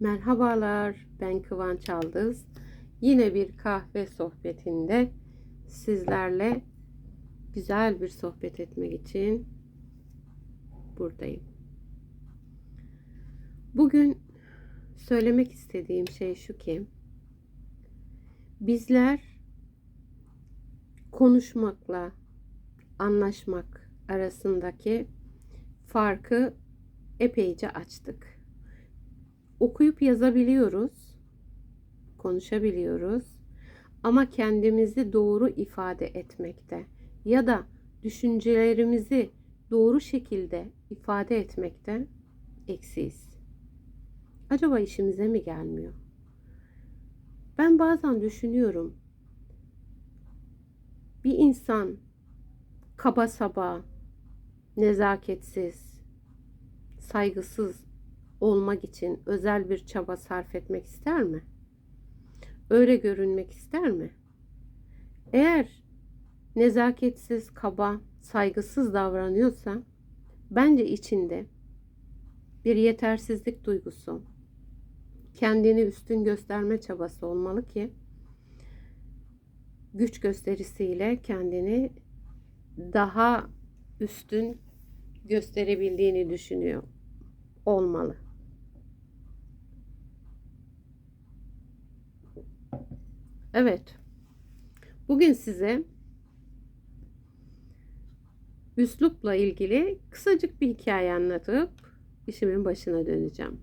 Merhabalar, ben Kıvanç Aldız. Yine bir kahve sohbetinde sizlerle güzel bir sohbet etmek için buradayım. Bugün söylemek istediğim şey şu ki bizler konuşmakla anlaşmak arasındaki farkı epeyce açtık. Okuyup yazabiliyoruz, konuşabiliyoruz ama kendimizi doğru ifade etmekte ya da düşüncelerimizi doğru şekilde ifade etmekte eksiyiz. Acaba işimize mi gelmiyor? Ben bazen düşünüyorum. Bir insan kaba saba, nezaketsiz, saygısız olmak için özel bir çaba sarf etmek ister mi? Öyle görünmek ister mi? Eğer nezaketsiz, kaba, saygısız davranıyorsa bence içinde bir yetersizlik duygusu, kendini üstün gösterme çabası olmalı ki güç gösterisiyle kendini daha üstün gösterebildiğini düşünüyor olmalı. Evet. Bugün size üslupla ilgili kısacık bir hikaye anlatıp işimin başına döneceğim.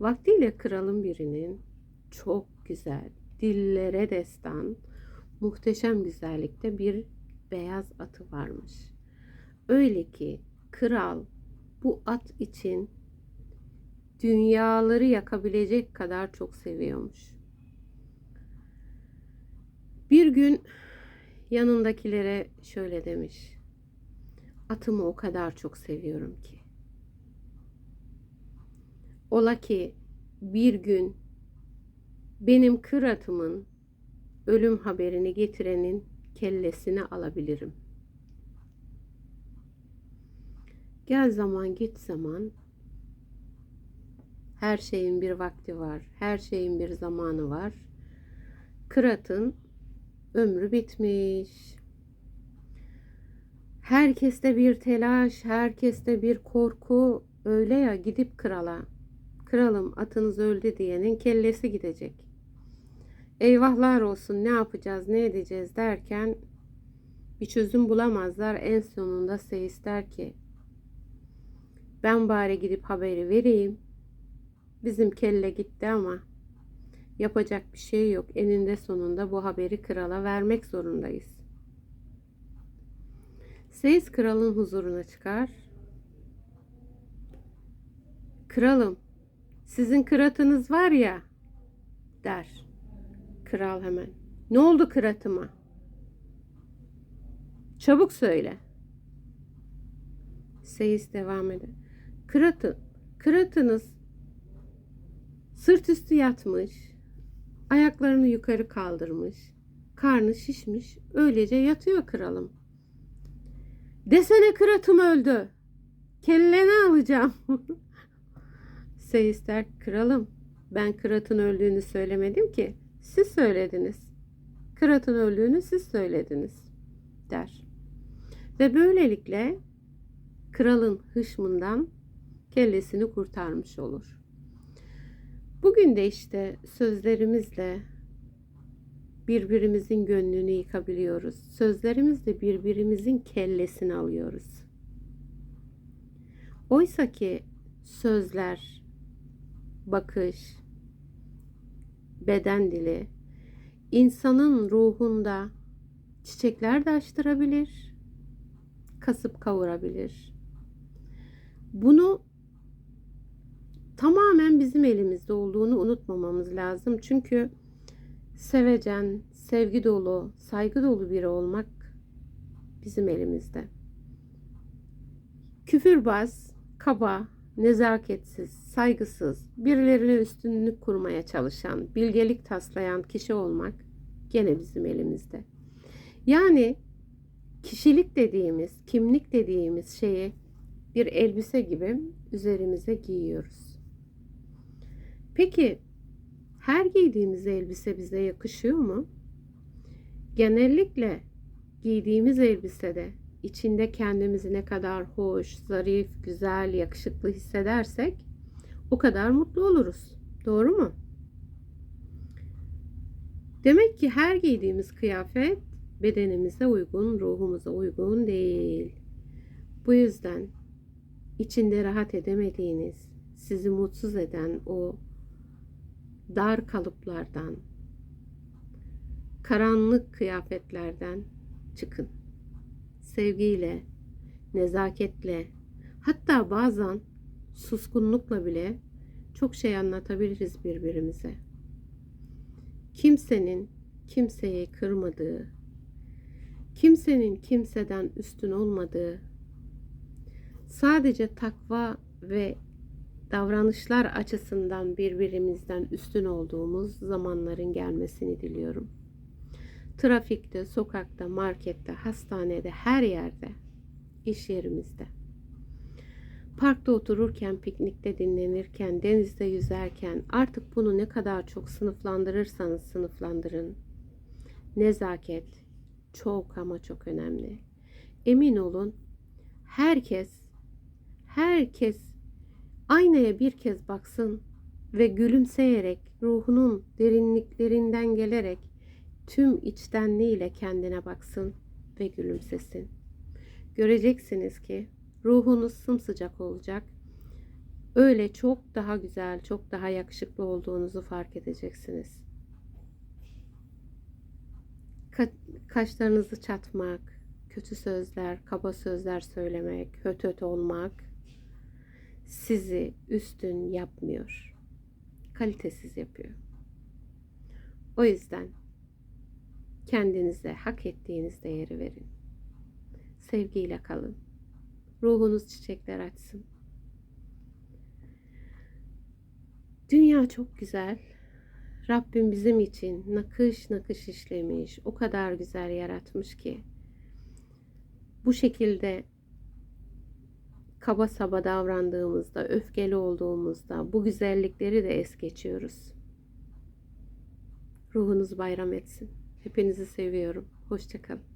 Vaktiyle kralın birinin çok güzel, dillere destan, muhteşem güzellikte bir beyaz atı varmış. Öyle ki kral bu at için dünyaları yakabilecek kadar çok seviyormuş. Bir gün yanındakilere şöyle demiş. Atımı o kadar çok seviyorum ki. Ola ki bir gün benim kır atımın ölüm haberini getirenin kellesini alabilirim. Gel zaman git zaman her şeyin bir vakti var. Her şeyin bir zamanı var. Kırat'ın ömrü bitmiş. Herkeste bir telaş, herkeste bir korku. Öyle ya gidip krala. Kralım atınız öldü diyenin kellesi gidecek. Eyvahlar olsun ne yapacağız ne edeceğiz derken bir çözüm bulamazlar. En sonunda Seyis der ki ben bari gidip haberi vereyim. Bizim kelle gitti ama yapacak bir şey yok. Eninde sonunda bu haberi krala vermek zorundayız. Seyis kralın huzuruna çıkar. Kralım, sizin kıratınız var ya der. Kral hemen. Ne oldu kıratıma? Çabuk söyle. Seyis devam eder. Kıratı, kıratınız sırt üstü yatmış, ayaklarını yukarı kaldırmış, karnı şişmiş, öylece yatıyor kralım. Desene kıratım öldü. Kelleni alacağım. Seyis der, kralım ben kıratın öldüğünü söylemedim ki. Siz söylediniz. Kıratın öldüğünü siz söylediniz der. Ve böylelikle kralın hışmından kellesini kurtarmış olur. Bugün de işte sözlerimizle birbirimizin gönlünü yıkabiliyoruz. Sözlerimizle birbirimizin kellesini alıyoruz. Oysa ki sözler, bakış, beden dili insanın ruhunda çiçekler de açtırabilir, kasıp kavurabilir. Bunu tamamen bizim elimizde olduğunu unutmamamız lazım. Çünkü sevecen, sevgi dolu, saygı dolu biri olmak bizim elimizde. Küfürbaz, kaba, nezaketsiz, saygısız, birilerine üstünlük kurmaya çalışan, bilgelik taslayan kişi olmak gene bizim elimizde. Yani kişilik dediğimiz, kimlik dediğimiz şeyi bir elbise gibi üzerimize giyiyoruz. Peki her giydiğimiz elbise bize yakışıyor mu? Genellikle giydiğimiz elbisede içinde kendimizi ne kadar hoş, zarif, güzel, yakışıklı hissedersek o kadar mutlu oluruz. Doğru mu? Demek ki her giydiğimiz kıyafet bedenimize uygun, ruhumuza uygun değil. Bu yüzden içinde rahat edemediğiniz, sizi mutsuz eden o dar kalıplardan, karanlık kıyafetlerden çıkın. Sevgiyle, nezaketle, hatta bazen suskunlukla bile çok şey anlatabiliriz birbirimize. Kimsenin kimseyi kırmadığı, kimsenin kimseden üstün olmadığı, sadece takva ve davranışlar açısından birbirimizden üstün olduğumuz zamanların gelmesini diliyorum. Trafikte, sokakta, markette, hastanede, her yerde, iş yerimizde. Parkta otururken, piknikte dinlenirken, denizde yüzerken artık bunu ne kadar çok sınıflandırırsanız sınıflandırın. Nezaket çok ama çok önemli. Emin olun herkes herkes aynaya bir kez baksın ve gülümseyerek ruhunun derinliklerinden gelerek tüm içtenliğiyle kendine baksın ve gülümsesin. Göreceksiniz ki ruhunuz sımsıcak olacak. Öyle çok daha güzel, çok daha yakışıklı olduğunuzu fark edeceksiniz. Ka- kaşlarınızı çatmak, kötü sözler, kaba sözler söylemek, höt höt olmak sizi üstün yapmıyor. Kalitesiz yapıyor. O yüzden kendinize hak ettiğiniz değeri verin. Sevgiyle kalın. Ruhunuz çiçekler açsın. Dünya çok güzel. Rabbim bizim için nakış nakış işlemiş. O kadar güzel yaratmış ki. Bu şekilde kaba saba davrandığımızda, öfkeli olduğumuzda bu güzellikleri de es geçiyoruz. Ruhunuz bayram etsin. Hepinizi seviyorum. Hoşçakalın.